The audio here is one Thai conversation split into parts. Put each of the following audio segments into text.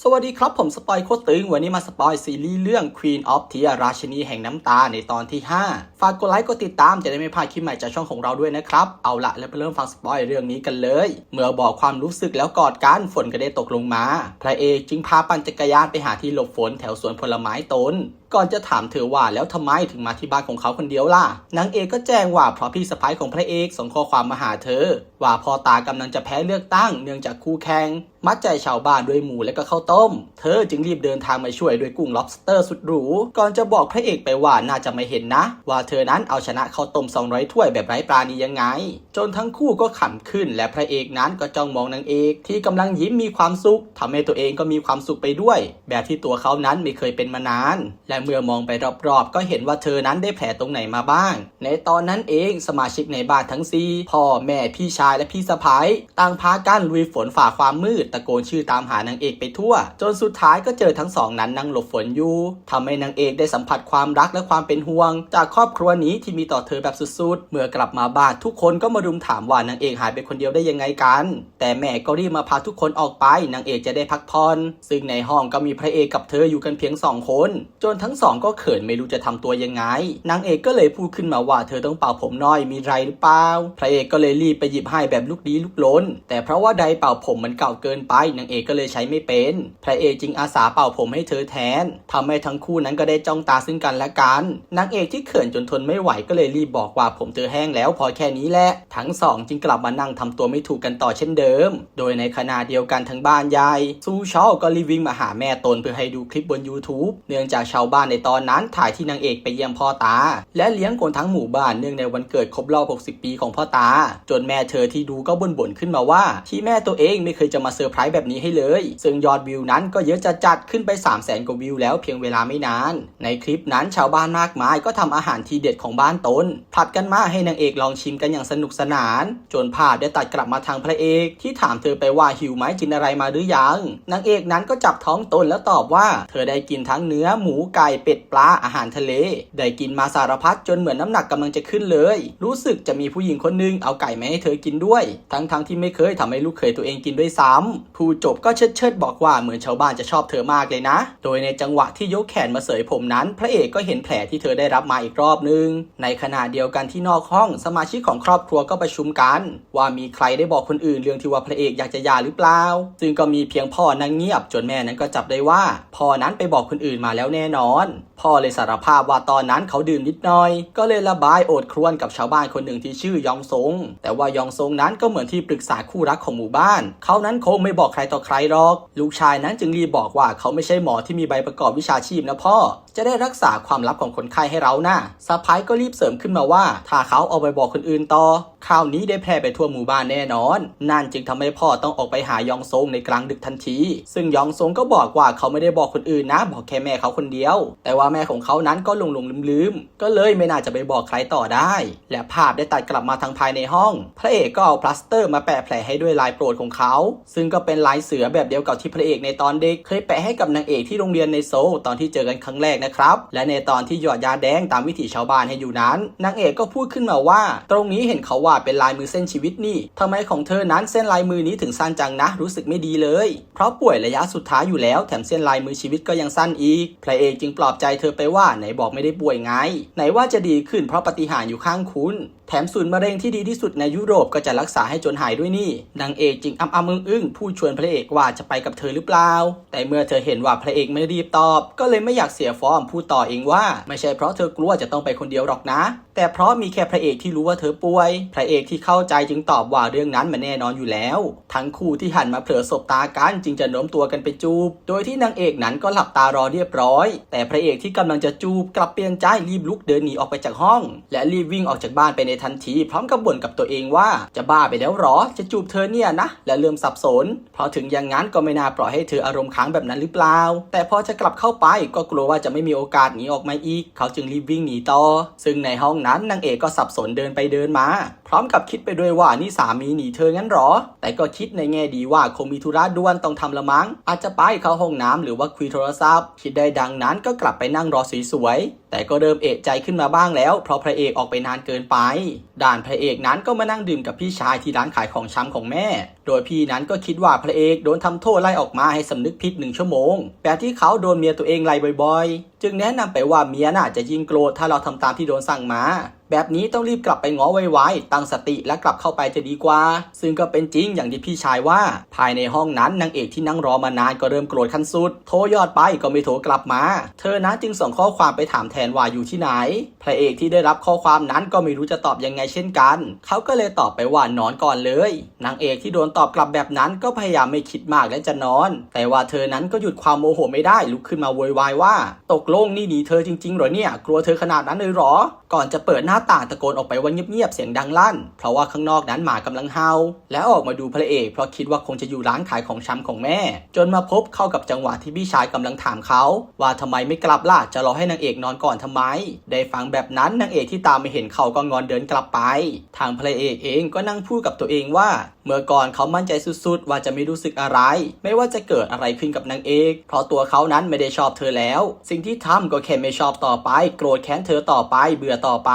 สวัสดีครับผมสปอยโคตรตึง วันนี้มาสปอยซีรีส์เรื่อง Queen of t e a r ราชินีแห่งน้ำตาในตอนที่ 5 ฝากกดไลค์กดติดตามจะได้ไม่พลาดคลิปใหม่จากช่องของเราด้วยนะครับ เอาละแล้วไปเริ่มฟังสปอยเรื่องนี้กันเลย เมื่อบอกความรู้สึกแล้วกอดกันฝนก็ได้ตกลงมา พระเอกจึงพาปั่นจักรยานไปหาที่หลบฝนแถวสวนผลไม้ตน ก่อนจะถามเธอว่าแล้วทำไมถึงมาที่บ้านของเขาคนเดียวล่ะนางเอกก็แจ้งว่าเพราะพี่สะพ้ายของพระเอกส่งข้อความมาหาเธอ ว่าพ่อตากำลังจะแพ้เลือกตั้งเนื่องจากคู่แข่งมัดใจชาวบ้านด้วยหมูและก็ข้าวต้ม เธอจึงรีบเดินทางมาช่วยด้วยกุ้ง lobster สุดหรู ก่อนจะบอกพระเอกไปว่าน่าจะไม่เห็นนะ ว่าเธอนั้นเอาชนะข้าวต้ม 200 ถ้วยแบบไร้ปราณียังไง จนทั้งคู่ก็ขำขึ้น และพระเอกนั้นก็จ้องมองนางเอก ที่กำลังยิ้มมีความสุขทำให้ตัวเองก็มีความสุขไปด้วย แบบที่ตัวเขานั้นไม่เคยเป็นมานาน และเมื่อมองไปรอบๆ ก็เห็นว่าเธอนั้นได้แผลตรงไหนมาบ้าง ในตอนนั้นเองสมาชิกในบ้านทั้งสี่พ่อแม่พี่ชายและพี่สะพ้ายต่างพากันลุยฝนฝ่าความมืดตะโกนชื่อตามหานางเอกไปทั่ว จนสุดท้ายก็เจอทั้งสองนั้นนั่งหลบฝนอยู่ทำให้นางเอกได้สัมผัสความรักและความเป็นห่วง จากครอบครัวนี้ที่มีต่อเธอแบบสุดๆ เมื่อกลับมาบ้านทุกคนก็มารุมถามว่านางเอกหายไปคนเดียวได้ยังไงกัน แต่แม่ก็รีบมาพาทุกคนออกไปนางเอกจะได้พักผ่อนซึ่งในห้องก็มีพระเอกกับเธออยู่กันเพียงสองคน จนทั้ง้งสองก็เขินไม่รู้จะทำตัวยังไง นางเอกก็เลยพูดขึ้นมาว่าเธอต้องเป่าผมน้อยมีไรหรือเปล่า พระเอกก็เลยรีบไปหยิบให้แบบลูกดีลูกล้น แต่เพราะว่าไดเป่าผมมันเก่าเกินไป นางเอกก็เลยใช้ไม่เป็น พระเอกจึงอาสาเป่าผมให้เธอแทนทำให้ทั้งคู่นั้นก็ได้จ้องตาซึ่งกันและกัน นางเอกที่เขินจนทนไม่ไหวก็เลยรีบบอกว่าผมเธอแห้งแล้วพอแค่นี้แหละ ทั้งสองจึงกลับมานั่งทำตัวไม่ถูกกันต่อเช่นเดิม โดยในขณะเดียวกันทั้งบ้านยายซูชอก็รีวิ่งมาหาแม่ตนเพื่อให้ดูคลิปบน YouTube เนื่องจากชาวบ้านในตอนนั้นถ่ายที่นางเอกไปเยี่ยมพ่อตา และเลี้ยงคนทั้งหมู่บ้านเนื่องในวันเกิดครบรอบ 60 ปีของพ่อตา จนแม่เธอที่ดูก็บ่นๆขึ้นมาว่า ที่แม่ตัวเองไม่เคยจะมาเซอร์ไพรส์แบบนี้ให้เลย ซึ่งยอดวิวนั้นก็เยอะจะจัดขึ้นไป 3 0 0แสนกว่าวิวแล้วเพียงเวลาไม่นาน ในคลิปนั้นชาวบ้านมากมายก็ทำอาหารทีเด็ดของบ้านตนผลัดกันมาให้นางเอกลองชิมกันอย่างสนุกสนาน จนภาพได้ตัดกลับมาทางพระเอกที่ถามเธอไปว่าหิวไหมกินอะไรมาหรือยังนางเอกนั้นก็จับท้องตนแล้วตอบว่า เธอได้กินทั้งเนื้อหมูไก่ก่เป็ดปลาอาหารทะเล ได้กินมาสารพัดจนเหมือนน้ำหนักกำลังจะขึ้นเลย รู้สึกจะมีผู้หญิงคนนึงเอาไก่มาให้เธอกินด้วย ทั้งๆที่ไม่เคยทำให้ลูกเขยตัวเองกินด้วยซ้ำผู้จบก็เชิดเชิดบอกว่าเหมือนชาวบ้านจะชอบเธอมากเลยนะ โดยในจังหวะที่ยกแขนมาเสยผมนั้น พระเอกก็เห็นแผลที่เธอได้รับมาอีกรอบนึง ในขณะเดียวกันที่นอกห้องสมาชิกของครอบครัวก็ประชุมกัน ว่ามีใครได้บอกคนอื่นเรื่องที่ว่าพระเอกอยากจะหย่าหรือเปล่า ซึ่งก็มีเพียงพ่อนั่งเงียบจนแม่นั้นก็จับได้ว่าพ่อนั้นไปบอกคนอื่นมาแล้วแน่นอนอน พ่อเลยสารภาพว่าตอนนั้นเขาดื่มนิดหน่อย ก็เลยระบายโอดครวญกับชาวบ้านคนหนึ่งที่ชื่อยองซง แต่ว่ายองซงนั้นก็เหมือนที่ปรึกษาคู่รักของหมู่บ้าน เขานั้นคงไม่บอกใครต่อใครหรอก ลูกชายนั้นจึงรีบบอกว่าเขาไม่ใช่หมอที่มีใบประกอบวิชาชีพนะพ่อ จะได้รักษาความลับของคนไข้ให้เรานะ่ะสะพ้ายก็รีบเสริมขึ้นมาว่า ถ้าเขาเอาไปบอกคนอื่นต่อ คราวนี้ได้แพร่ไปทั่วหมู่บ้านแน่นอน นั่นจึงทำให้พ่อต้องออกไปหายองซงในกลางดึกทันที ซึ่งยองซงก็บอกว่าเขาไม่ได้บอกคนอื่นนะ บอกแค่แม่เขาคนเดียว แต่ว่าแม่ของเขานั้นก็หลงหลงลืมลืมๆก็เลยไม่น่าจะไปบอกใครต่อได้ และภาพได้ตัดกลับมาทางภายในห้อง พระเอกก็เอาพลาสเตอร์มาแปะแผลให้ด้วยลายโปรดของเขา ซึ่งก็เป็นลายเสือแบบเดียวกับที่พระเอกในตอนเด็กเคยแปะให้กับนางเอกที่โรงเรียนในโซลตอนที่เจอกันครั้งแรกนะครับ และในตอนที่หยอดยาแดงตามวิถีชาวบ้านให้อยู่นั้นนางเอกก็พูดขึ้นมาว่า ตรงนี้เห็นเขาว่าเป็นลายมือเส้นชีวิตนี่ทำไมของเธอนั้นเส้นลายมือนี้ถึงสั้นจังนะ รู้สึกไม่ดีเลย เพราะป่วยระยะสุดท้ายอยู่แล้วแถมเส้นลายมือชีวิตก็ยังสั้นอีกพระเอกจึงปลอบใจเธอไปว่าไหนบอกไม่ได้ป่วยไง ไหนว่าจะดีขึ้นเพราะปฏิหารอยู่ข้างคุณ แถมศูนย์มะเร็งที่ดีที่สุดในยุโรปก็จะรักษาให้จนหายด้วยนี่นางเอกจึงอ้ำอ้ำอึ้งอึ้งพูดชวนพระเอกว่าจะไปกับเธอหรือเปล่า แต่เมื่อเธอเห็นว่าพระเอกไม่รีบตอบ ก็เลยไม่อยากเสียฟอร์มพูดต่อเองว่า ไม่ใช่เพราะเธอกลัวจะต้องไปคนเดียวหรอกนะ แต่เพราะมีแค่พระเอกที่รู้ว่าเธอป่วย พระเอกที่เข้าใจจึงตอบว่าเรื่องนั้นมันแน่นอนอยู่แล้ว ทั้งคู่ที่หันมาเผลอสบตากันจึงจะโน้มตัวกันไปจูบ โดยที่นางเอกนั้นก็หลับตารอเรียบร้อย แต่พระเอกที่กำลังจะจูบกลับเปลี่ยนใจรีบลุกเดินหนีออกไปจากห้อง และรีบวิ่งออกจากบ้านไปในทันที พร้อมกับบ่นกับตัวเองว่าจะบ้าไปแล้วหรอ จะจูบเธอเนี่ยนะ และเริ่มสับสน เพราะถึงอย่างนั้นก็ไม่น่าปล่อยให้เธออารมณ์ค้างแบบนั้นหรือเปล่า แต่พอจะกลับเข้าไปก็กลัวว่าจะไม่มีโอกาสหนีออกมาอีก เขาจึงรีบวิ่งหนีต่อ ซึ่งในห้องนั้นนางเอกก็สับสนเดินไปเดินมา ร้อมกับคิดไปด้วยว่านี่สามีหนีเธองั้นหรอ แต่ก็คิดในแง่ดีว่าคงมีธุระด่วนต้องทำละมั้ง อาจจะไปเข้าห้องน้ำหรือว่าคุยโทรศัพท์ คิดได้ดังนั้นก็กลับไปนั่งรอสวยๆ แต่ก็เริ่มเอะใจขึ้นมาบ้างแล้ว เพราะพระเอกออกไปนานเกินไป ด่านพระเอกนั้นก็มานั่งดื่มกับพี่ชายที่ร้านขายของชำของแม่ โดยพี่นั้นก็คิดว่าพระเอกโดนทำโทษไล่ออกมาให้สำนึกผิดหนึ่งชั่วโมง แบบที่เขาโดนเมียตัวเองไล่บ่อยๆ จึงแนะนำไปว่าเมียน่าจะยิ่งโกรธถ้าเราทำตามที่โดนสั่งมา แบบนี้ต้องรีบกลับไปง้อไวๆตั้งสติและกลับเข้าไปจะดีกว่า ซึ่งก็เป็นจริงอย่างที่พี่ชายว่า ภายในห้องนั้นนางเอกที่นั่งรอมานานก็เริ่มโกรธขั้นสุด โทรยอดไปก็ไม่โทรกลับมา เธอนั้นจึงส่งข้อความไปถามแทนว่าอยู่ที่ไหน พระเอกที่ได้รับข้อความนั้นก็ไม่รู้จะตอบยังไงเช่นกัน เขาก็เลยตอบไปว่านอนก่อนเลย นางเอกที่โดนตอบกลับแบบนั้นก็พยายามไม่คิดมากและจะนอน แต่ว่าเธอนั้นก็หยุดความโมโหไม่ได้ลุกขึ้นมาโวยวายว่า ตกลงนี่หนีเธอจริงๆเหรอเนี่ย กลัวเธอขนาดนั้นเลยหรอ ก่อนจะเปิดหน้าต่างตะโกนออกไปว่าเงียบๆเสียงดังลั่น เพราะว่าข้างนอกนั้นหมากำลังเห่า แล้วออกมาดูพระเอกเพราะคิดว่าคงจะอยู่ร้านขายของชำของแม่ จนมาพบเข้ากับจังหวะที่พี่ชายกำลังถามเขาว่าทำไมไม่กลับล่ะจะรอให้นางเอกนอนก่อนทำไม ได้ฟังแบบนั้นนางเอกที่ตามไม่เห็นเขาก็งอนเดินกลับไป ทางพระเอกเองก็นั่งพูดกับตัวเองว่าเมื่อก่อนเขามั่นใจสุดๆ ว่าจะไม่รู้สึกอะไร ไม่ว่าจะเกิดอะไรขึ้นกับนางเอก เพราะตัวเขานั้นไม่ได้ชอบเธอแล้ว สิ่งที่ทำก็แค่ไม่ชอบต่อไป โกรธแค้นเธอต่อไป เบื่อต่อไป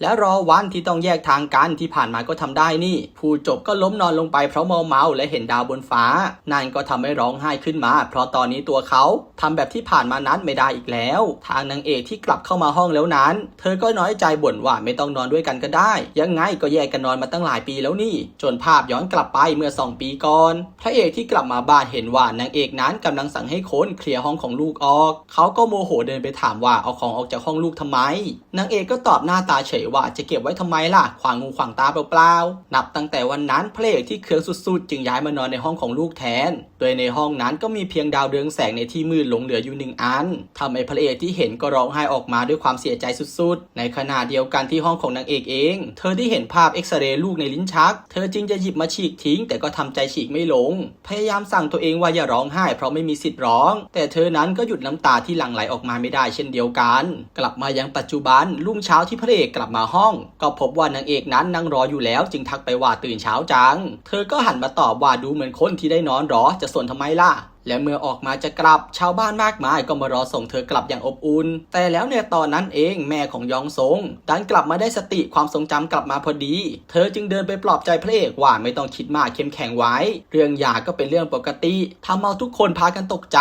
และรอวันที่ต้องแยกทางกันที่ผ่านมาก็ทำได้นี่พูดจบก็ล้มนอนลงไปเพราะเมาเมาและเห็นดาวบนฟ้า นั่นก็ทำให้ร้องไห้ขึ้นมา เพราะตอนนี้ตัวเขาทำแบบที่ผ่านมานั้นไม่ได้อีกแล้ว ทางนางเอกที่กลับเข้ามาห้องแล้วนั้น เธอก็น้อยใจบ่นว่าไม่ต้องนอนด้วยกันก็ได้ ยังไงก็แยกกันนอนมาตั้งหลายปีแล้วนี่ จนภาพย้อนกลับไปเมื่อ 2 ปีก่อน พระเอกที่กลับมาบ้านเห็นว่านางเอกนั้นกำลังสั่งให้คนเคลียร์ห้องของลูกออก เขาก็โมโหเดินไปถามว่าเอาของออกจากห้องลูกทำไม นางเอกก็ตอบหน้าตาเฉยว่าจะเก็บไว้ทำไมล่ะ ขวางงูขวางตาเปล่าๆ นับตั้งแต่วันนั้นพระเอกที่เคืองสุดๆ จึงย้ายมานอนในห้องของลูกแทน โดยในห้องนั้นก็มีเพียงดาวเรืองแสงในที่มืดหลงเหลืออยู่หนึ่งอันทำให้พระเอกที่เห็นก็ร้องไห้ออกมาด้วยความเสียใจสุดๆ ในขณะเดียวกันที่ห้องของนางเอกเอง เธอได้เห็นภาพเอ็กซเรย์ลูกในลิ้นชัก เธอจึงจะหยิบมาฉีีกทิ้ง แต่ก็ทำใจฉีกไม่ลง พยายามสั่งตัวเองว่าอย่าร้องไห้ เพราะไม่มีสิทธิ์ร้อง แต่เธอนั้นก็หยุดน้ำตาที่หลั่งไหลออกมาไม่ได้เช่นเดียวกัน กลับมายังปัจจุบันรุ่งเช้าที่พระเอกกลับมาห้อง ก็พบว่านางเอกนั้นนั่งรออยู่แล้ว จึงทักไปว่าตื่นเช้าจัง เธอก็หันมาตอบว่าดูเหมือนคนที่ได้นอนหรอจะสนทำไมล่ะ และเมื่อออกมาจะกลับชาวบ้านมากมายก็มารอส่งเธอกลับอย่างอบอุ่น แต่แล้วในตอนนั้นเองแม่ของยองซงดันกลับมาได้สติความทรงจำกลับมาพอดี เธอจึงเดินไปปลอบใจพระเอกว่าไม่ต้องคิดมากเข้มแข็งไว้ เรื่องหย่าก็เป็นเรื่องปกติทำเอาทุกคนพากันตกใจ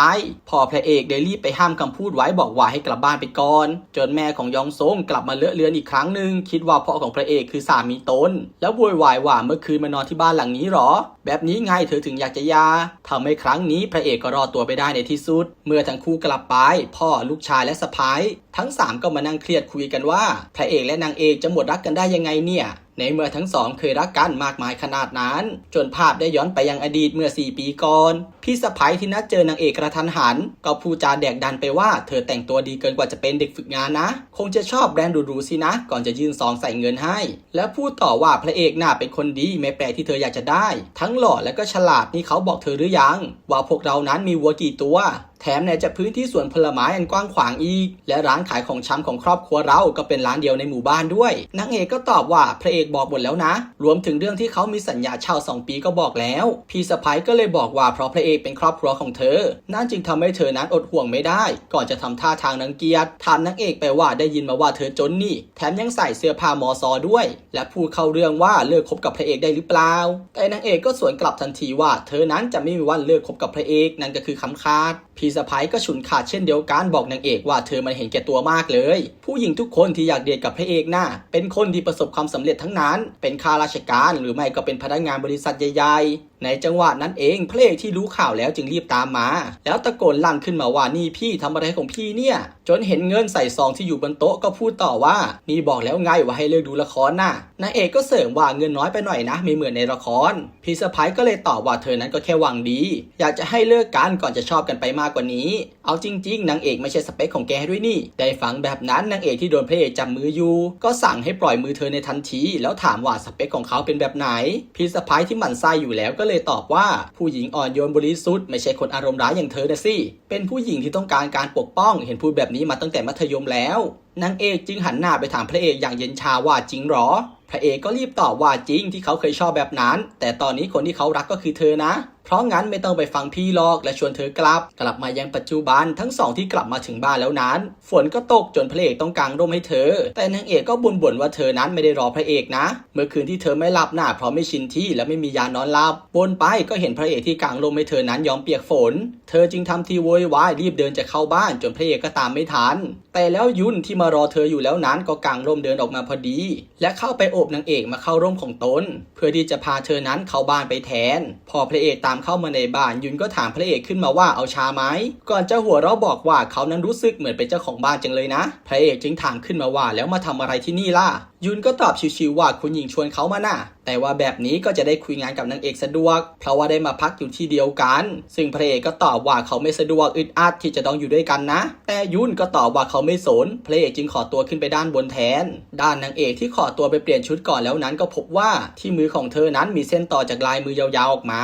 พอพระเอกได้รีบไปห้ามคำพูดไว้บอกว่าให้กลับบ้านไปก่อน จนแม่ของยองซงกลับมาเลอะเลือนอีกครั้งหนึ่งคิดว่าพ่อของพระเอกคือสามีตน แล้วโวยวายว่าเมื่อคืนมานอนที่บ้านหลังนี้หรอ แบบนี้ไงเธอถึงอยากจะยาทำให้ครั้งนี้พระเอกก็รอดตัวไปได้ในที่สุด เมื่อทั้งคู่กลับไป พ่อลูกชายและสะพ้ายทั้งสามก็มานั่งเครียดคุยกันว่าพระเอกและนางเอกจะหมดรักกันได้ยังไงเนี่ย ในเมื่อทั้งสองเคยรักกันมากมายขนาดนั้น จนภาพได้ย้อนไปยังอดีตเมื่อ 4 ปีก่อน พี่สะพ้ายที่นัดเจอนางเอกกระทันหัน ก็พูดจาแดกดันไปว่าเธอแต่งตัวดีเกินกว่าจะเป็นเด็กฝึกงานนะ คงจะชอบแบรนด์หรูๆสินะ ก่อนจะยื่นซองใส่เงินให้ แล้วพูดต่อว่าพระเอกน่าเป็นคนดีไม่แปลกที่เธออยากจะได้ ทั้งหล่อและก็ฉลาดนี่เขาบอกเธอหรือยัง ว่าพวกเรานั้นมีวัวกี่ตัว แถมในจะพื้นที่สวนผลไม้อันกว้างขวางอีก และร้านขายของชำของครอบครัวเราก็เป็นร้านเดียวในหมู่บ้านด้วยนางเอกก็ตอบว่าพระเอกบอกหมดแล้วนะ รวมถึงเรื่องที่เขามีสัญญาเช่าสองปีก็บอกแล้ว พี่สะพ้ายก็เลยบอกว่าเพราะพระเอกเป็นครอบครัวของเธอ นั่นจึงทำให้เธอนั้นอดห่วงไม่ได้ ก่อนจะทำท่าทางนังเกียจถามนางเอกไปว่าได้ยินมาว่าเธอจนนี่ แถมยังใส่เสื้อผ้ามอซอด้วย และพูดเข้าเรื่องว่าเลิกคบกับพระเอกได้หรือเปล่า แต่นางเอกก็สวนกลับทันทีว่า เธอนั้นจะไม่มีวันเลิกคบกับพระเอกนั่นก็คือคำขาดพี่สะพ้ายก็ฉุนขาดเช่นเดียวกันบอกนางเอกว่าเธอมันเห็นแก่ตัวมากเลย ผู้หญิงทุกคนที่อยากเดทกับพระเอกน่ะเป็นคนที่ประสบความสำเร็จทั้งนั้น เป็นข้าราชการหรือไม่ก็เป็นพนักงานบริษัทใหญ่ๆ ในจังหวะนั้นเองพระเอกที่รู้ข่าวแล้วจึงรีบตามมา แล้วตะโกนลั่นขึ้นมาว่านี่พี่ทำอะไรของพี่เนี่ย จนเห็นเงินใส่ซองที่อยู่บนโต๊ะก็พูดต่อว่า นี่บอกแล้วไงว่าให้เลิกดูละครน่ะนางเอกก็เสริมว่าเงินน้อยไปหน่อยนะไม่เหมือนในละครพี่สะพ้ายก็เลยตอบว่าเธอนั้นก็แค่หวังดี อยากจะให้เลิกกันก่อนจะชอบกันไปมากกว่านี้ เอาจริง ๆนางเอกไม่ใช่สเปคของแกด้วยนี่ ได้ฟังแบบนั้นนางเอกที่โดนพระเอกจับมืออยู่ ก็สั่งให้ปล่อยมือเธอในทันที แล้วถามว่าสเปคของเขาเป็นแบบไหนพี่สะพ้ายที่หมั่นไส้อยู่แล้วก็เลยตอบว่าผู้หญิงอ่อนโยนบริสุทธิ์ไม่ใช่คนอารมณ์ร้ายอย่างเธอนะสิเป็นผู้หญิงที่ต้องการการปกป้อง เห็นพูดแบบนี้มาตั้งแต่มัธยมแล้วนางเอกจึงหันหน้าไปถามพระเอกอย่างเย็นชาว่าจริงหรอ พระเอกก็รีบตอบว่าจริงที่เขาเคยชอบแบบนั้น แต่ตอนนี้คนที่เขารักก็คือเธอนะ เพราะงั้นไม่ต้องไปฟังพี่หรอกและชวนเธอกลับ กลับมายังปัจจุบันทั้งสองที่กลับมาถึงบ้านแล้วนั้น ฝนก็ตกจนพระเอกต้องกางร่มให้เธอ แต่นางเอกก็บ่นบ่นว่าเธอนั้นไม่ได้รอพระเอกนะ เมื่อคืนที่เธอไม่หลับหน่ะเพราะไม่ชินที่และไม่มียานอนหลับ บนไปก็เห็นพระเอกที่กางร่มให้เธอนั้นยอมเปียกฝน เธอจึงทำทีโวยวายรีบเดินจะเข้าบ้านจนพระเอกก็ตามไม่ทัน แต่แล้วยุนที่มารอเธออยู่แล้วนั้นก็กางร่มเดินออกมาพอดี และเข้าไปโอบนางเอกมาเข้าร่มของตน เพื่อที่จะพาเธอนั้นเข้าบ้านไปแทน พอพระเอกตามเข้ามาในบ้านยุนก็ถามพระเอกขึ้นมาว่าเอาชาไหมก่อนจะหัวเราะบอกว่าเขานั้นรู้สึกเหมือนเป็นเจ้าของบ้านจังเลยนะ พระเอกจึงถามขึ้นมาว่าแล้วมาทำอะไรที่นี่ล่ะยุนก็ตอบชิวๆว่าคุณหญิงชวนเขามาน่ะ แต่ว่าแบบนี้ก็จะได้คุยงานกับนางเอกสะดวก เพราะว่าได้มาพักอยู่ที่เดียวกัน ซึ่งพระเอกก็ตอบว่าเขาไม่สะดวกอึดอัดที่จะต้องอยู่ด้วยกันนะ แต่ยุนก็ตอบว่าเขาไม่สน พระเอกจึงขอตัวขึ้นไปด้านบนแทน ด้านนางเอกที่ขอตัวไปเปลี่ยนชุดก่อนแล้วนั้นก็พบว่าที่มือของเธอนั้นมีเส้นต่อจากลายมือยาวๆออกมา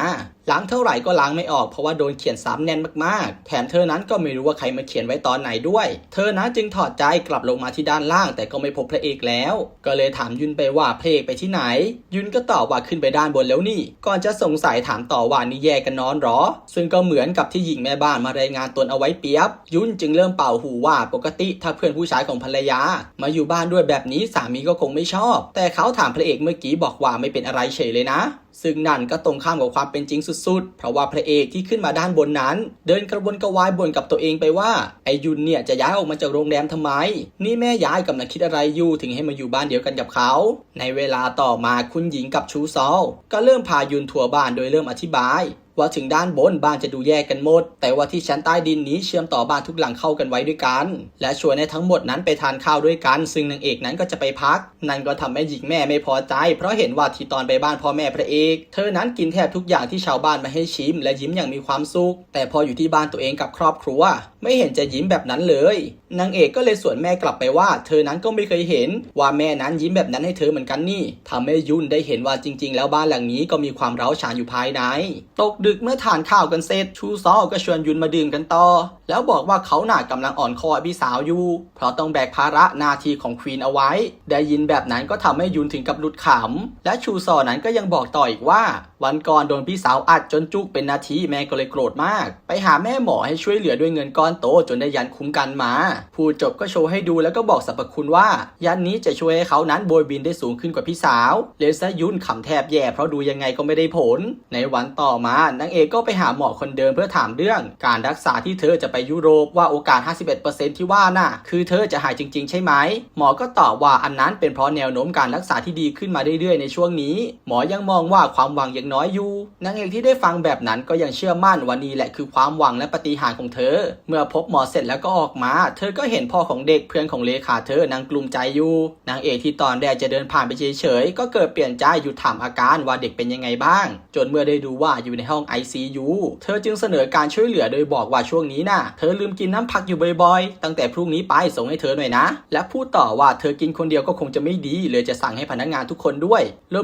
ล้างเท่าไหร่ก็ล้างไม่ออกเพราะว่าโดนเขียนซ้ำแน่นมากๆ แถมเธอนั้นก็ไม่รู้ว่าใครมาเขียนไว้ตอนไหนด้วย เธอนั้นจึงถอดใจกลับลงมาที่ด้านล่าง แต่ก็ไม่พบพระเอกแล้วก็เลยถามยุนไปว่าพระเอกไปที่ไหน ยุนก็ตอบว่าขึ้นไปด้านบนแล้วนี่ ก่อนจะสงสัยถามต่อว่านี่แยกกันนอนหรอ ซึ่งก็เหมือนกับที่หญิงแม่บ้านมารายงานตนเอาไว้เปียบ ยุนจึงเริ่มเป่าหูว่าปกติถ้าเพื่อนผู้ชายของภรรยา มาอยู่บ้านด้วยแบบนี้สามีก็คงไม่ชอบ แต่เขาถามพระเอกเมื่อกี้บอกว่าไม่เป็นอะไรเฉยเลยนะ ซึ่งนั่นก็ตรงข้ามกับความเป็นจริงสุดๆ เพราะว่าพระเอกที่ขึ้นมาด้านบนนั้น เดินกระวนกระวายบ่นกับตัวเองไปว่าไอยุนเนี่ยจะย้ายออกมาจากโรงแรมทำไม นี่แม่ย้ายกำลังคิดอะไรอยู่ถึงให้มาอยู่บ้านเดียวกันกับเขา ในเวลาต่อมาคุณหญิงกับชูซอลก็เริ่มพายุนทัวร์บ้านโดยเริ่มอธิบาย ว่าถึงด้านบนบ้านจะดูแยกกันหมด แต่ว่าที่ชั้นใต้ดินนี้เชื่อมต่อบ้านทุกหลังเข้ากันไว้ด้วยกัน และชวนให้ทั้งหมดนั้นไปทานข้าวด้วยกัน ซึ่งนางเอกนั้นก็จะไปพัก นั่นก็ทำให้หญิงแม่ไม่พอใจ เพราะเห็นว่าที่ตอนไปบ้านพ่อแม่พระเอก เธอนั้นกินแทบทุกอย่างที่ชาวบ้านมาให้ชิม และยิ้มอย่างมีความสุข แต่พออยู่ที่บ้านตัวเองกับครอบครัว ไม่เห็นจะยิ้มแบบนั้นเลย นางเอกก็เลยสวนแม่กลับไปว่า เธอนั้นก็ไม่เคยเห็นว่าแม่นั้นยิ้มแบบนั้นให้เธอเหมือนกันนี่ทำให้ยุ่นได้เห็นว่าจริง ๆ แล้วบ้านหลังนี้ก็มีความเร้าฉานอยู่ภายใน ตกดึกเมื่อทานข้าวกันเสร็จชูซอก็ชวนยุนมาดื่มกันต่อ แล้วบอกว่าเขาหน่ากำลังอ่อนคอพี่สาวอยู่ เพราะต้องแบกภาระหนาทีของควีนเอาไว้ ได้ยินแบบนั้นก็ทำให้ยุนถึงกับหลุดขำและชูซอนั้นก็ยังบอกต่ออีกว่าวันก่อนโดนพี่สาวอัดจนจุกเป็นนาทีแม่ก็เลยโกรธมาก ไปหาแม่หมอให้ช่วยเหลือด้วยเงินก้อนโตจนได้ยันคุ้มกันมาพูดจบก็โชว์ให้ดูแล้วก็บอกสรรพคุณว่า ยันนี้จะช่วยให้เขานั้นโบยบินได้สูงขึ้นกว่าพี่สาวเลซะยุนขำแทบแย่เพราะดูยังไงก็ไม่ได้ผล ในวันต่อมานางเอกก็ไปหาหมอคนเดิมเพื่อถามเรื่อง การรักษาที่เธอจะไปยุโรปว่าโอกาส 51%ที่ว่าน่ะ คือเธอจะหายจริง ๆ ใช่ไหมหมอก็ตอบว่าอันนั้นเป็นเพราะแนวโน้มการรักษาที่ดีขึ้นมาเรื่อยๆในช่วงนี้ หมอยังมองว่าความหวังยังน้อยอยู่นางเอกที่ได้ฟังแบบนั้นก็ยังเชื่อมั่นว่านี่แหละคือความหวังและปฏิหารของเธอ เมื่อพบหมอเสร็จแล้วก็ออกมา เธอก็เห็นพ่อของเด็กเพื่อนของเลขาเธอนางกลุ้มใจอยู่นางเอกที่ตอนแรกจะเดินผ่านไปเฉยๆก็เกิดเปลี่ยนใจหยุดถามอาการว่าเด็กเป็นยังไงบ้าง จนเมื่อได้ดูว่าอยู่ในห้อง ICU เธอจึงเสนอการช่วยเหลือโดยบอกว่าช่วงนี้น่ะเธอลืมกินน้ำพักอยู่บ่อยๆ ตั้งแต่พรุ่งนี้ไปส่งให้เธอหน่อยนะ และพูดต่อว่าเธอกินคนเดียวก็คงจะไม่ดี เลยจะสั่งให้พนักงานทุกคนด้วย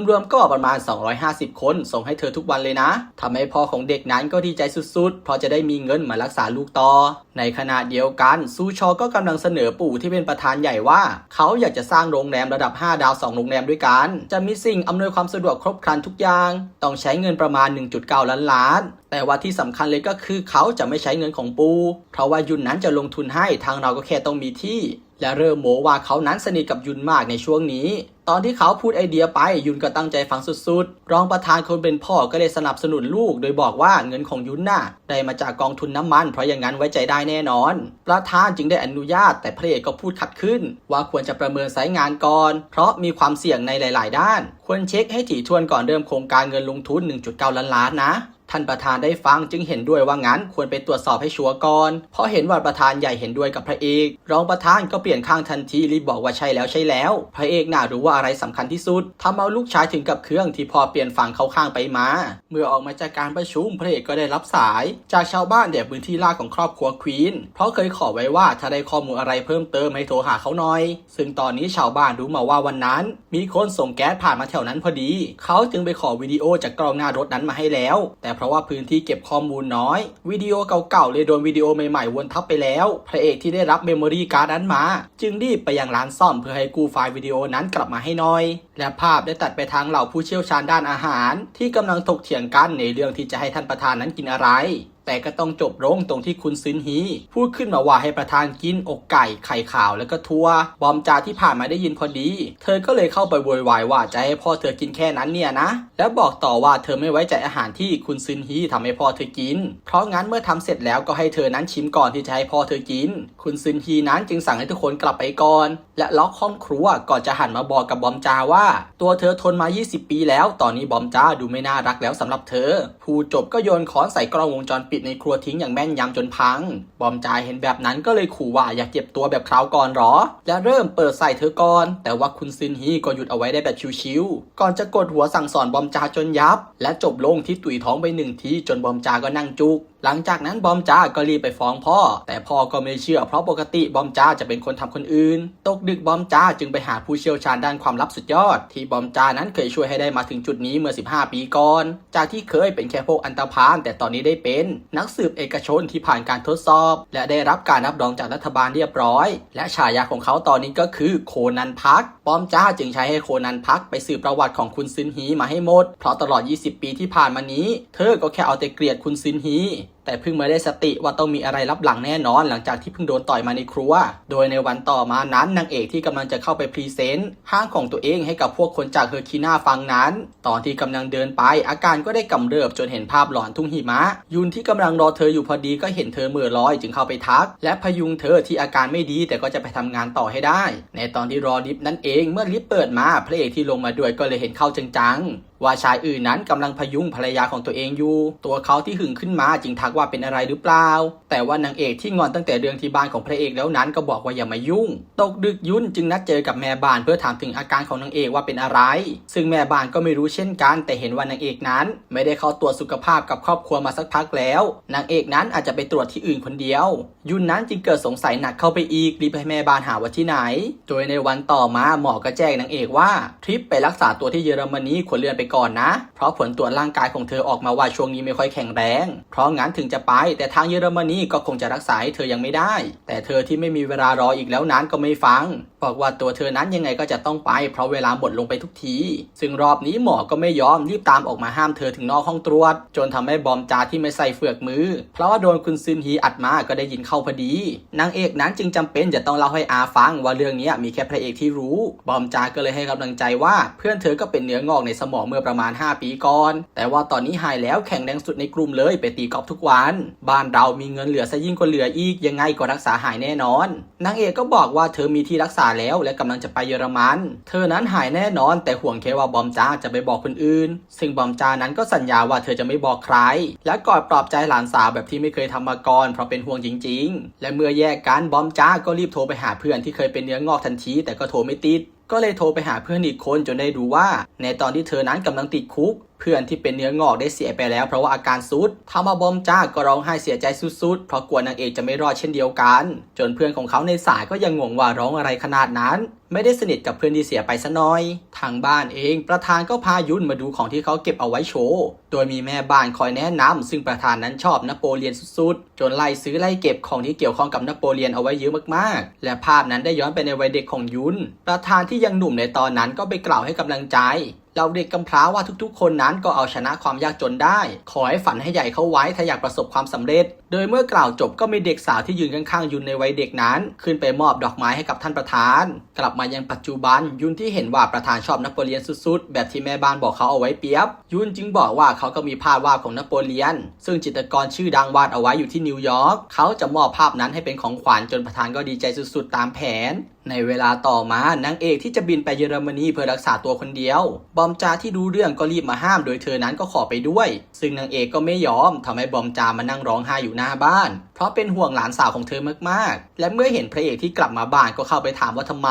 รวมๆก็ประมาณ 250 คนส่งให้เธอทุกวันเลยนะทำให้พ่อของเด็กนั้นก็ดีใจสุดๆ เพราะจะได้มีเงินมารักษาลูกต่อ ในขณะเดียวกันซูชอก็กำลังเสนอปู่ที่เป็นประธานใหญ่ว่า เขาอยากจะสร้างโรงแรมระดับ 5 ดาว 2 โรงแรมด้วยกัน จะมีสิ่งอำนวยความสะดวกครบครันทุกอย่าง ต้องใช้เงินประมาณ 1.9 ล้านล้านแต่ว่าที่สำคัญเลยก็คือเขาจะไม่ใช้เงินของปู เพราะว่ายุนนั้นจะลงทุนให้ทางเราก็แค่ต้องมีที่ และเริ่มโมว่าเขานั้นสนิทกับยุนมากในช่วงนี้ ตอนที่เขาพูดไอเดียไปยุนก็ตั้งใจฟังสุดๆ รองประธานคนเป็นพ่อก็เลยสนับสนุนลูก โดยบอกว่าเงินของยุนน่ะได้มาจากกองทุนน้ำมัน เพราะอย่างนั้นไว้ใจได้แน่นอน ประธานจึงได้อนุญาตแต่พระเอกก็พูดขัดขึ้น ว่าควรจะประเมินสายงานก่อน เพราะมีความเสี่ยงในหลาย ๆ ด้าน ควรเช็คให้ถี่ถ้วนก่อนเริ่มโครงการเงินลงทุน 1.9 ล้านล้านนะ ท่านประธานได้ฟังจึงเห็นด้วยว่างั้นควรไปตรวจสอบให้ชัวร์ก่อน เพราะเห็นว่าประธานใหญ่เห็นด้วยกับพระเอก รองประธานก็เปลี่ยนข้างทันทีรีบบอกว่าใช่แล้วใช่แล้ว พระเอกน่ารู้ว่าอะไรสำคัญที่สุดทำเอาลูกชายถึงกับเครื่องที่พอเปลี่ยนฝั่งเข้าข้างไปมา เมื่อออกมาจากการประชุมพระเอกก็ได้รับสาย จากชาวบ้านเดี่ยพื้นที่ล่าของครอบครัวควีนเพราะเคยขอไว้ว่าถ้าได้ข้อมูลอะไรเพิ่มเติมให้โทรหาเขาหน่อย ซึ่งตอนนี้ชาวบ้านรู้มาว่าวันนั้น มีคนส่งแก๊สผ่านมาแถวนั้นพอดี เขาจึงไปขอวิดีโอจากกล้องหน้ารถนั้นมาให้แล้ว แต่เพราะว่าพื้นที่เก็บข้อมูลน้อย วิดีโอเก่าๆเลยโดนวิดีโอใหม่ๆวนทับไปแล้ว พระเอกที่ได้รับเมมโมรี่การ์ดนั้นมา จึงรีบไปยังร้านซ่อมเพื่อให้กู้ไฟล์วิดีโอนั้นกลับมาให้น้อย และภาพได้ตัดไปทางเหล่าผู้เชี่ยวชาญด้านอาหาร ที่กำลังถกเถียงกันในเรื่องที่จะให้ท่านประธานนั้นกินอะไร แต่ก็ต้องจบลงตรงที่คุณซินฮีพูดขึ้นมาว่าให้ประธานกินอกไก่ไข่ขาวแล้วก็ทัวบอมจาที่ผ่านมาได้ยินพอดี เธอก็เลยเข้าไปโวยวายว่าจะให้พ่อเธอกินแค่นั้นเนี่ยนะ แล้วบอกต่อว่าเธอไม่ไว้ใจอาหารที่คุณซินฮีทำให้พ่อเธอกิน เพราะงั้นเมื่อทำเสร็จแล้วก็ให้เธอนั้นชิมก่อนที่จะให้พ่อเธอกิน คุณซินฮีนั้นจึงสั่งให้ทุกคนกลับไปก่อน และล็อกห้องครัวก่อนจะหันมาบอกกับบอมจาว่า ตัวเธอทนมา 20 ปีแล้ว ตอนนี้บอมจาดูไม่น่ารักแล้วสำหรับเธอ ผู้จบก็โยนค้อนใส่กล้องวงจรปิดในครัวทิ้งอย่างแม่นยำจนพัง บอมจาเห็นแบบนั้นก็เลยขู่ว่าอยากเจ็บตัวแบบคราวก่อนหรอ และเริ่มเปิดใส่เธอก่อน แต่ว่าคุณซินฮีก็หยุดเอาไว้ได้แบบชิวๆ ก่อนจะกดหัวสั่งสอนบอมจาจนยับ และจบลงที่ตุยท้องไปหนึ่งทีจนบอมจาก็นั่งจุก หลังจากนั้นบอมจาก็รีบไปฟ้องพ่อ แต่พ่อก็ไม่เชื่อเพราะปกติบอมจาจะเป็นคนทำคนอื่น ตกดึกบอมจาจึงไปหาผู้เชี่ยวชาญด้านความลับสุดยอด ที่บอมจานั้นเคยช่วยให้ได้มาถึงจุดนี้เมื่อ 15 ปีก่อน จากที่เคยเป็นแค่พวกอันตพาลแต่ตอนนี้ได้เป็น นักสืบเอกชนที่ผ่านการทดสอบ และได้รับการรับรองจากรัฐบาลเรียบร้อย และฉายาของเขาตอนนี้ก็คือโคนันพักบอมจาจึงใช้ให้โคนันพักไปสืบประวัติของคุณซินฮีมาให้หมด เพราะตลอด 20 ปีที่ผ่านมานี้ เธอก็แค่เอาแต่เกลียดคุณซินฮี แต่เพิ่งมาได้สติว่าต้องมีอะไรรับหลังแน่นอนหลังจากที่เพิ่งโดนต่อยมาในครัว โดยในวันต่อมานั้นนางเอกที่กำลังจะเข้าไปพรีเซนต์ห้างของตัวเองให้กับพวกคนจากเฮอร์คีนาฟังนั้น ตอนที่กำลังเดินไปอาการก็ได้กำเริบจนเห็นภาพหลอนทุ่งหิมะ ยุนที่กำลังรอเธออยู่พอดีก็เห็นเธอเมื่อลอยจึงเข้าไปทัก และพยุงเธอที่อาการไม่ดีแต่ก็จะไปทำงานต่อให้ได้ ในตอนที่รอลิฟต์นั่นเองเมื่อลิฟต์เปิดมาพระเอกที่ลงมาด้วยก็เลยเห็นเข้าจังๆ ว่าชายอื่นนั้นกำลังพยุงภรรยาของตัวเองอยู่ ตัวเขาที่หึงขึ้นมาจึงทักว่าเป็นอะไรหรือเปล่า แต่ว่านางเอกที่งอนตั้งแต่เรื่องที่บ้านของพระเอกแล้วนั้นก็บอกว่าอย่ามายุ่ง ตกดึกยุ่นจึงนัดเจอกับแม่บ้านเพื่อถามถึงอาการของนางเอกว่าเป็นอะไร ซึ่งแม่บ้านก็ไม่รู้เช่นกัน แต่เห็นว่านางเอกนั้น ไม่ได้เข้าตรวจสุขภาพกับครอบครัวมาสักพักแล้ว นางเอกนั้นอาจจะไปตรวจที่อื่นคนเดียว ยุ่นนั้นจึงเกิดสงสัยหนักเข้าไปอีกรีบให้แม่บ้านหาว่าที่ไหน โดยในวันต่อมาหมอก็แจ้งนางเอกว่าทริปไปรักษาตัวที่เยอรมนีควรเลื่อนไปก่อนนะ เพราะผลตรวจร่างกายของเธอออกมาว่าช่วงนี้ไม่ค่อยแข็งแรง เพราะงั้นถึงจะไป แต่ทางเยอรมนีก็คงจะรักษาให้เธอยังไม่ได้ แต่เธอที่ไม่มีเวลารออีกแล้วนั้นก็ไม่ฟัง บอกว่าตัวเธอนั้นยังไงก็จะต้องไป เพราะเวลาหมดลงไปทุกที ซึ่งรอบนี้หมอก็ไม่ยอมรีบตามออกมาห้ามเธอถึงนอกห้องตรวจ จนทำให้บอมจาที่ไม่ใส่เฟือกมือ เพราะว่าโดนคุณซินฮีอัดมาก็ได้ยินเข้าพอดี นางเอกนั้นจึงจำเป็นจะต้องเล่าให้อาฟังว่าเรื่องนี้มีแค่พระเอกที่รู้ บอมจาก็เลยให้กำลังใจว่าเพื่อนเธอก็เป็นเนื้องอกในสมองเมื่อประมาณ 5 ปีก่อน แต่ว่าตอนนี้หายแล้วแข็งแรงสุดในกลุ่มเลยไปตีกอล์ฟทุกวัน บ้านเรามีเงินเหลือซะยิ่งกว่าเหลืออีกยังไงก็รักษาหายแน่นอนนางเอกก็บอกว่าเธอมีที่รักษาแล้วและกำลังจะไปเยอรมัน เธอนั้นหายแน่นอน แต่ห่วงแค่ว่าบอมจ้าจะไปบอกคนอื่น ซึ่งบอมจ้านั้นก็สัญญาว่าเธอจะไม่บอกใคร และกอดปลอบใจหลานสาวแบบที่ไม่เคยทำมาก่อนเพราะเป็นห่วงจริง ๆ และเมื่อแยกกันบอมจ้าก็รีบโทรไปหาเพื่อนที่เคยเป็นเนื้องอกทันทีแต่ก็โทรไม่ติด ก็เลยโทรไปหาเพื่อนอีกคนจนได้รู้ว่า ในตอนที่เธอนั้นกำลังติดคุก เพื่อนที่เป็นเนื้องอกได้เสียไปแล้วเพราะว่าอาการซุดทำมาบอมจ้าก็ร้องไห้เสียใจสุดๆ เพราะกลัวนางเอกจะไม่รอดเช่นเดียวกัน จนเพื่อนของเขาในสายก็ยังงงว่าร้องอะไรขนาดนั้น ไม่ได้สนิทกับเพื่อนที่เสียไปซะน่อย ทางบ้านเองประธานก็พายุ่นมาดูของที่เขาเก็บเอาไว้โชว์ โดยมีแม่บ้านคอยแนะนำซึ่งประธานนั้นชอบนโปเลียนสุดๆ จนไล่ซื้อไล่เก็บของที่เกี่ยวข้องกับนโปเลียนเอาไว้เยอะมากๆ และภาพนั้นได้ย้อนไปในวัยเด็กของยุน ประธานที่ยังหนุ่มในตอนนั้นก็ไปกล่าวให้กำลังใจเราเด็กกำพร้าว่าทุกๆ คนนั้นก็เอาชนะความยากจนได้ ขอให้ฝันให้ใหญ่เข้าไว้ถ้าอยากประสบความสำเร็จ โดยเมื่อกล่าวจบก็มีเด็กสาวที่ยืนข้างๆยุนในวัยเด็กนั้น ขึ้นไปมอบดอกไม้ให้กับท่านประธาน กลับมายังปัจจุบัน ยุนที่เห็นว่าประธานชอบนโปเลียนสุดๆ แบบที่แม่บ้านบอกเขาเอาไว้เปียบ ยุนจึงบอกว่าเขาก็มีภาพวาดของนโปเลียน ซึ่งจิตรกรชื่อดังวาดเอาไว้อยู่ที่นิวยอร์กเขาจะมอบภาพนั้นให้เป็นของขวัญจนประธานก็ดีใจสุดๆ ตามแผน ในเวลาต่อมานางเอกที่จะบินไปเยอรมนีเพื่อรักษาตัวคนเดียว บอมจาที่รู้เรื่องก็รีบมาห้าม โดยเธอนั้นก็ขอไปด้วย ซึ่งนางเอกก็ไม่ยอมทำให้บอมจามานั่งร้องไห้อยู่น้าบ้าน เพราะเป็นห่วงหลานสาวของเธอมากๆ และเมื่อเห็นพระเอกที่กลับมาบ้านก็เข้าไปถามว่าทำไม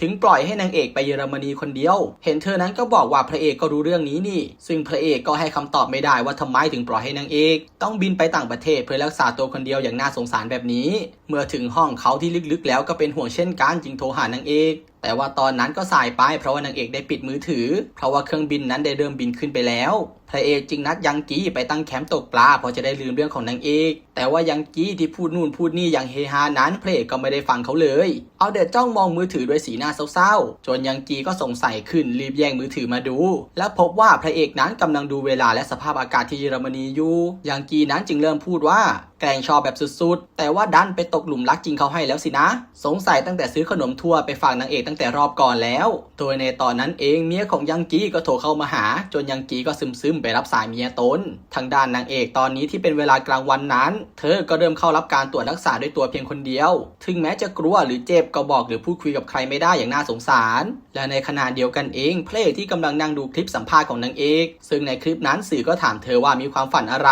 ถึงปล่อยให้นางเอกไปเยอรมนีคนเดียว เห็นเธอนั้นก็บอกว่าพระเอกก็รู้เรื่องนี้นี่ ซึ่งพระเอกก็ให้คำตอบไม่ได้ว่าทำไมถึงปล่อยให้นางเอก ต้องบินไปต่างประเทศเพื่อรักษาตัวคนเดียวอย่างน่าสงสารแบบนี้ เมื่อถึงห้องเขาที่ลึกๆ แล้วก็เป็นห่วงเช่นกันจึงโทรหานางเอกแต่ว่าตอนนั้นก็สายไปเพราะว่านางเอกได้ปิดมือถือ เพราะว่าเครื่องบินนั้นได้เริ่มบินขึ้นไปแล้ว พระเอกจึงนัดยังกี้ไปตั้งแคมป์ตกปลาเพราะจะได้ลืมเรื่องของนางเอก แต่ว่ายังกี้ที่พูดนู่นพูดนี่อย่างเฮฮานั้นพระเอกก็ไม่ได้ฟังเขาเลย เอาเดดจ้องมองมือถือด้วยสีหน้าเศร้าๆ จนยังกี้ก็สงสัยขึ้นรีบแย่งมือถือมาดู และพบว่าพระเอกนั้นกำลังดูเวลาและสภาพอากาศที่เยอรมนีอยู่ ยังกี้นั้นจึงเริ่มพูดว่า แกล้งชอบแบบสุดๆ แต่ว่าดันไปตกหลุมรักจริงเขาให้แล้วสินะ สงสัยตั้งแต่ซื้อขนมทั่วไปฝากนางเอกตั้งแต่รอบก่อนแล้ว โดยในตอนนั้นเองเมียของยังกี้ก็โทรเข้ามาหา จนยังกี้ก็ซึมๆไปรับสายเมียตน ทางด้านนางเอกตอนนี้ที่เป็นเวลากลางวันนั้น เธอก็เริ่มเข้ารับการตรวจรักษาด้วยตัวเพียงคนเดียว ถึงแม้จะกลัวหรือเจ็บก็บอกหรือพูดคุยกับใครไม่ได้อย่างน่าสงสาร และในขณะเดียวกันเองเพลงที่กำลังนั่งดูคลิปสัมภาษณ์ของนางเอก ซึ่งในคลิปนั้นสื่อก็ถามเธอว่ามีความฝันอะไร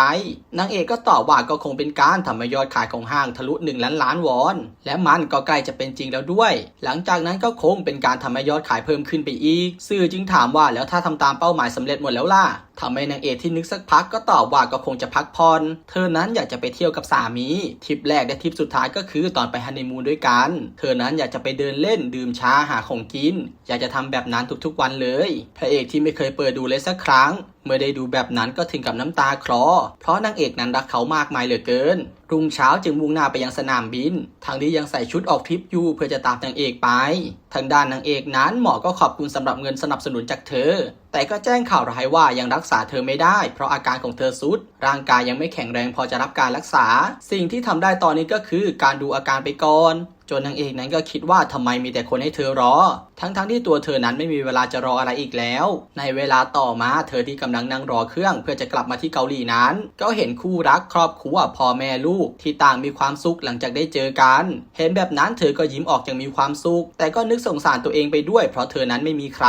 นางเอกก็ตอบว่าก็คงเป็นการทำให้ยอดขายของห้างทะลุ 1 ล้านล้านวอน และมันก็ใกล้จะเป็นจริงแล้วด้วย หลังจากนั้นก็คงเป็นการทำให้ยอดขายเพิ่มขึ้นไปอีก สื่อจึงถามว่าแล้วถ้าทำตามเป้าหมายสำเร็จหมดแล้วล่ะ ทำให้นางเอกที่นึกสักพักก็ตอบว่าก็คงจะพักผ่อนเธอนั้นอยากจะไปเที่ยวกับสามีทริปแรกและทริปสุดท้ายก็คือตอนไปฮันนีมูนด้วยกัน เธอนั้นอยากจะไปเดินเล่นดื่มชาหาของกิน อยากจะทำแบบนั้นทุกๆวันเลยพระเอกที่ไม่เคยเปิดดูเลยสักครั้ง เมื่อได้ดูแบบนั้นก็ถึงกับน้ำตาคลอเพราะนางเอกนั้นรักเขามากมายเหลือเกิน รุ่งเช้าจึงมุ่งหน้าไปยังสนามบิน ทางนี้ยังใส่ชุดออกทริปอยู่เพื่อจะตามนางเอกไป ทางด้านนางเอกนั้นหมอก็ขอบคุณสำหรับเงินสนับสนุนจากเธอ แต่ก็แจ้งข่าวร้ายว่ายังรักษาเธอไม่ได้ เพราะอาการของเธอสุด ร่างกายยังไม่แข็งแรงพอจะรับการรักษา สิ่งที่ทำได้ตอนนี้ก็คือการดูอาการไปก่อน จนนางเอกนั้นก็คิดว่าทำไมมีแต่คนให้เธอรอ ทั้งๆทที่ตัวเธอนั้นไม่มีเวลาจะรออะไรอีกแล้ว ในเวลาต่อมาเธอที่กำลังนั่งรอเครื่อง เพื่อจะกลับมาที่เกาหลีนั้น ก็เห็นคู่รักครอบครัวพ่อแม่ลูกที่ต่างมีความสุขหลังจากได้เจอกัน เห็นแบบนั้นเธอก็ยิ้มออกอย่างมีความสุข แต่ก็นึกสงสารตัวเองไปด้วย เพราะเธอนั้นไม่มีใคร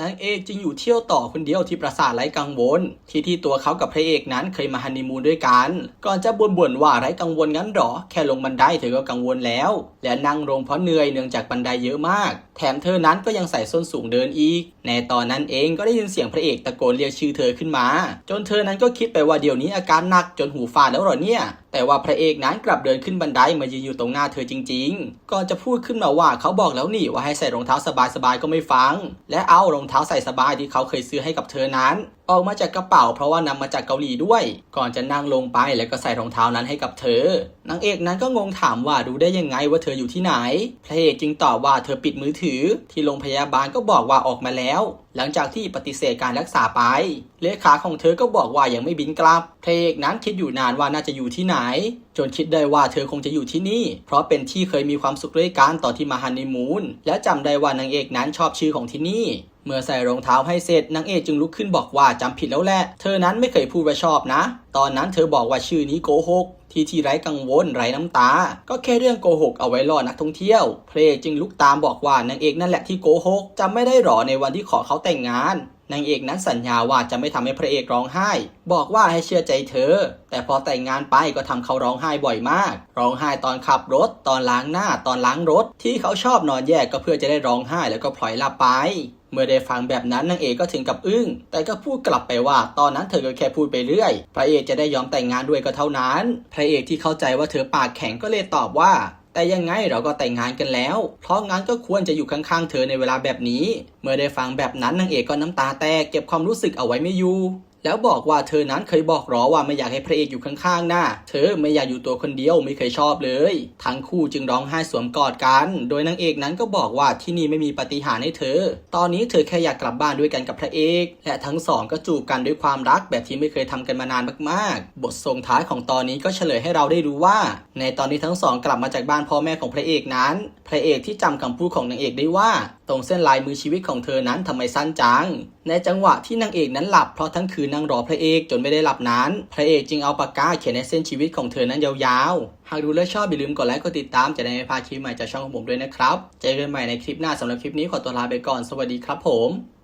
นางเอกจึงอยู่เที่ยวต่อคนเดียวที่ปราสาทไร้กังวล ที่ที่ตัวเขากับพระเอกนั้นเคยมาฮันนีมูนด้วยกัน ก่อนจะบ่นๆว่าไร้กังวลงั้นหรอ แค่ลงบันไดเธอก็กังวลแล้ว และนั่งลงเพราะเหนื่อยเนื่องจากบันไดเยอะมาก แถมเธอนั้นก็ยังใส่ส้นสูงเดินอีก ในตอนนั้นเองก็ได้ยินเสียงพระเอกตะโกนเรียกชื่อเธอขึ้นมา จนเธอนั้นก็คิดไปว่าเดี๋ยวนี้อาการหนักจนหูฝาดแล้วหรอเนี่ย แต่ว่าพระเอกนั้นกลับเดินขึ้นบันไดมายืนอยู่ตรงหน้าเธอจริง ๆ ก่อนจะพูดขึ้นมาว่าเขาบอกแล้วนี่ว่าให้ใส่รองเท้าสบายๆก็ไม่ฟัง และเอารองเท้าใส่สบายที่เขาเคยซื้อให้กับเธอนั้น ออกมาจากกระเป๋าเพราะว่านำมาจากเกาหลีด้วย ก่อนจะนั่งลงไปแล้วก็ใส่รองเท้านั้นให้กับเธอนางเอกนั้นก็งงถามว่ารู้ได้ยังไงว่าเธออยู่ที่ไหน พระเอกจึงตอบว่าเธอปิดมือถือ ที่โรงพยาบาลก็บอกว่าออกมาแล้ว หลังจากที่ปฏิเสธการรักษาไป เลขาของเธอก็บอกว่ายังไม่บินกลับ พระเอกนั้นคิดอยู่นานว่าน่าจะอยู่ที่ไหน จนคิดได้ว่าเธอคงจะอยู่ที่นี่ เพราะเป็นที่เคยมีความสุขด้วยกันต่อที่มาฮันนีมูนและจำได้ว่านางเอกนั้นชอบชื่อของที่นี่ เมื่อใส่รองเท้าให้เสร็จนางเอกจึงลุกขึ้นบอกว่าจำผิดแล้วแหละเธอนั้นไม่เคยพูดว่าชอบนะ ตอนนั้นเธอบอกว่าชื่อนี้โกหกที่ที่ไร้กังวลไร้น้ำตา ก็แค่เรื่องโกหกเอาไว้ล่อนักท่องเที่ยว เพลจึงลุกตามบอกว่านางเอกนั่นแหละที่โกหกจำไม่ได้หรอในวันที่ขอเขาแต่งงาน นางเอกนั้นสัญญาว่าจะไม่ทำให้พระเอกร้องไห้ บอกว่าให้เชื่อใจเธอ แต่พอแต่งงานไปก็ทำเขาร้องไห้บ่อยมาก ร้องไห้ตอนขับรถ ตอนล้างหน้า ตอนล้างรถ ที่เขาชอบนอนแยกก็เพื่อจะได้ร้องไห้แล้วก็พลอยหลับไป เมื่อได้ฟังแบบนั้นนางเอกก็ถึงกับอึ้ง แต่ก็พูดกลับไปว่า ตอนนั้นเธอก็แค่พูดไปเรื่อย พระเอกจะได้ยอมแต่งงานด้วยก็เท่านั้น พระเอกที่เข้าใจว่าเธอปากแข็งก็เลยตอบว่า แต่ยังไงเราก็แต่งงานกันแล้ว เพราะงั้นก็ควรจะอยู่ข้างๆเธอในเวลาแบบนี้ เมื่อได้ฟังแบบนั้นนางเอกก็น้ำตาแตกเก็บความรู้สึกเอาไว้ไม่อยู่แล้วบอกว่าเธอนั้นเคยบอกรอว่าไม่อยากให้พระเอกอยู่ข้างๆน่ะเธอไม่อยากอยู่ตัวคนเดียวไม่เคยชอบเลย ทั้งคู่จึงร้องไห้สวมกอดกัน โดยนางเอกนั้นก็บอกว่าที่นี่ไม่มีปฏิหารให้เธอ ตอนนี้เธอแค่อยากกลับบ้านด้วยกันกับพระเอก และทั้งสองก็จูบกันด้วยความรักแบบที่ไม่เคยทำกันมานานมากๆ บทส่งท้ายของตอนนี้ก็เฉลยให้เราได้รู้ว่า ในตอนนี้ทั้งสองกลับมาจากบ้านพ่อแม่ของพระเอกนั้น พระเอกที่จำคำพูดของนางเอกได้ว่า ตรงเส้นลายมือชีวิตของเธอนั้นทำไมสั้นจัง ในจังหวะที่นางเอกนั้นหลับเพราะทั้งคืนนั่งรอพระเอกจนไม่ได้หลับนั้น พระเอกจึงเอาปากกาเขียนในเส้นชีวิตของเธอนั้นยาวๆ หากดูและชอบอย่าลืมกดไลค์กดติดตามจะได้ไม่พลาดคลิปใหม่จากช่องของผมด้วยนะครับ เจอกันใหม่ในคลิปหน้าสำหรับคลิปนี้ขอตัวลาไปก่อน สวัสดีครับผม